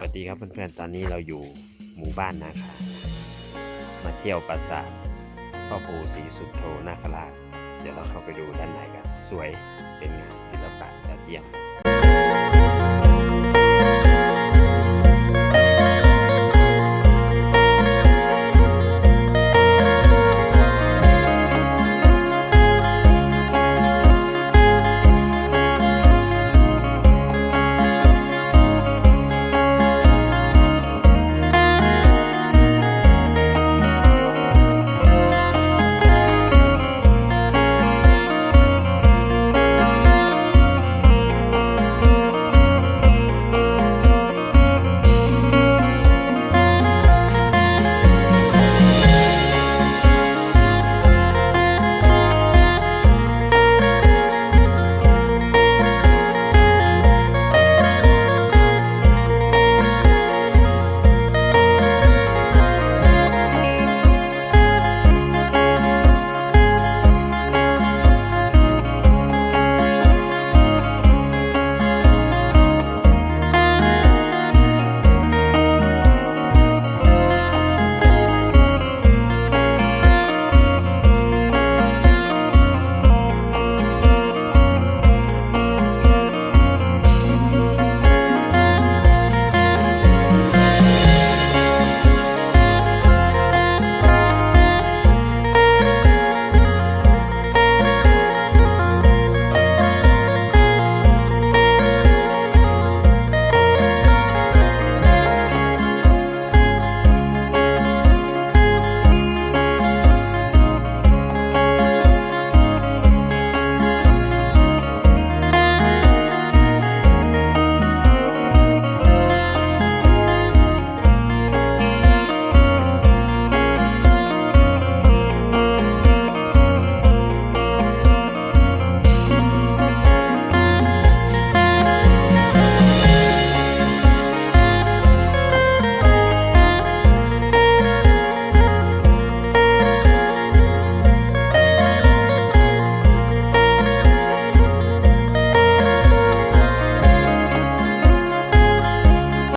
วัสดีครับเพื่อนๆ ตอนนี้เราอยู่หมู่บ้านนาคามาเที่ยวปราสาทพ่อปู่ศรีสุดโธนาคราชเดี๋ยวเราเข้าไปดูด้านในกัน สวยเป็นงานศิลปะยอดเยี่ยม